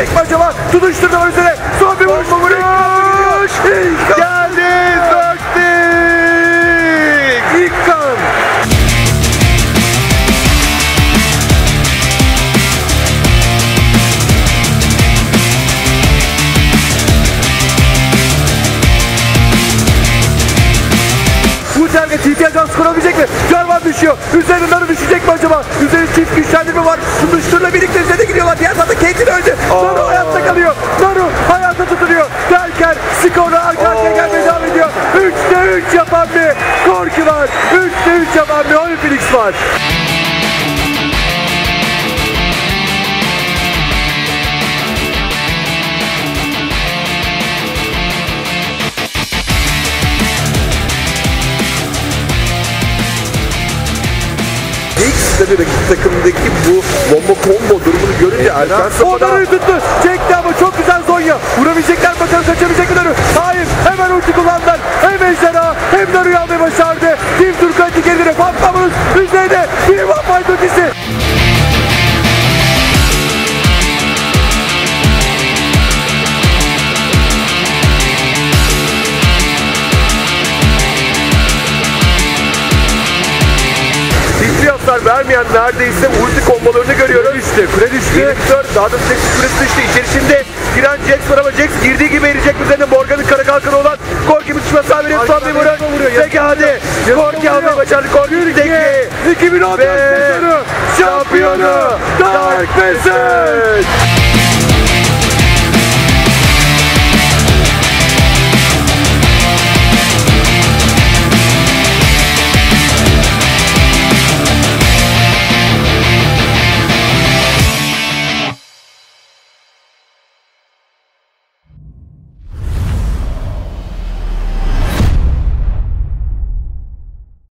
Tekme acaba tutuşturdu üzere. Son bir vuruş. Vuruş. Geldi. Döktü. İlk kan. Sergen TP Ajans kurabilecek mi? Jarvan düşüyor. Üzerinden düşecek mi acaba? Üzeri çift güçlendirme var. Müştürle birlikte üzerine gidiyorlar. Diğer tarafta Kate'in öldü. Naru hayatta kalıyor. Naru hayatta tutunuyor. Derken skora arka arkaya gelmeye devam ediyor. 3'te 3 yapan bir Korki var. 3'te 3 yapan bir Phoenix var. Tabii rakip takımdaki bu bomba combo durumunu görünce Erkan O Sapa'da Naru'yu tuttu. Çekti ama çok güzel hasar vermeyen neredeyse ulti kombolarını görüyoruz. Düştü. Kule düştü. 24 daha da tek süresi düştü. İçerisinde giren Jax var ama Jax girdiği gibi eriyecek üzerine Morgan'ın kara kalkanı olan Korki bir düşme sahibi son bir vuruş. Peki hadi. Korki almayı başardı. Korki teki. 2014 Ve sezonu şampiyonu Dark Message.